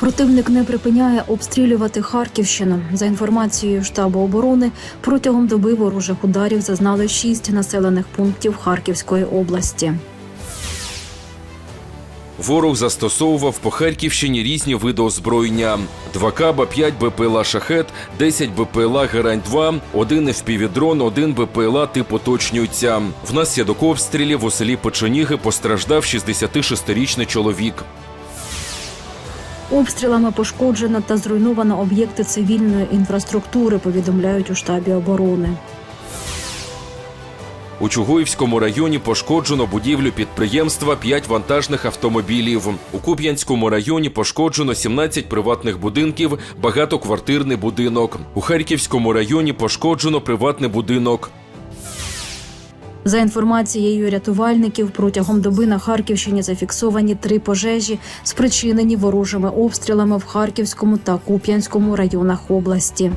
Противник не припиняє обстрілювати Харківщину. За інформацією штабу оборони, протягом доби ворожих ударів зазнали шість населених пунктів Харківської області. Ворог застосовував по Харківщині різні види озброєння: 2 каба, 5 БПЛА «Шахет», 10 БПЛА «Герань-2», 1 FPV-дрон, 1 БПЛА тип уточнюється. Внаслідок обстрілів у селі Печеніги постраждав 66-річний чоловік. Обстрілами пошкоджено та зруйновано об'єкти цивільної інфраструктури. Повідомляють у штабі оборони. У Чугуївському районі пошкоджено будівлю підприємства 5 вантажних автомобілів. У Куп'янському районі пошкоджено 17 приватних будинків, багатоквартирний будинок. У Харківському районі пошкоджено приватний будинок. За інформацією рятувальників, протягом доби на Харківщині зафіксовані три пожежі, спричинені ворожими обстрілами в Харківському та Куп'янському районах області.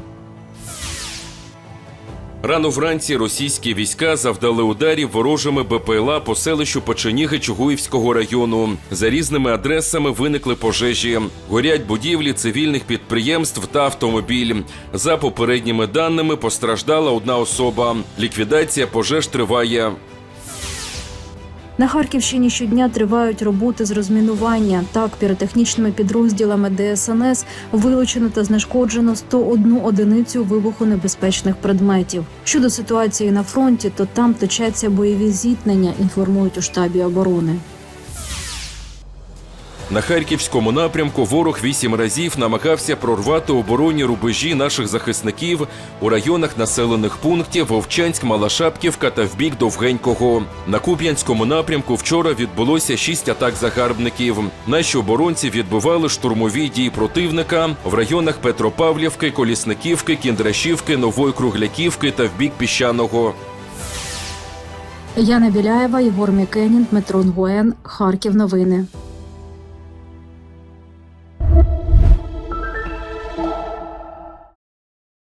Рано вранці російські війська завдали ударів ворожими БПЛА по селищу Печеніги Чугуївського району. За різними адресами виникли пожежі. Горять будівлі цивільних підприємств та автомобіль. За попередніми даними постраждала одна особа. Ліквідація пожеж триває. На Харківщині щодня тривають роботи з розмінування. Так, піротехнічними підрозділами ДСНС вилучено та знешкоджено 101 одиницю вибухонебезпечних предметів. Щодо ситуації на фронті, то там точаться бойові зіткнення, інформують у штабі оборони. На харківському напрямку ворог вісім разів намагався прорвати оборонні рубежі наших захисників у районах населених пунктів Вовчанськ, Малашапківка та вбік Довгенького. На Куп'янському напрямку вчора відбулося шість атак загарбників. Наші оборонці відбивали штурмові дії противника в районах Петропавлівки, Колісниківки, Кіндрашівки, Нової Кругляківки та вбік Піщаного. Яна Біляєва, Єгор Мікенін, Дмитро Нгуен, Харків. Новини.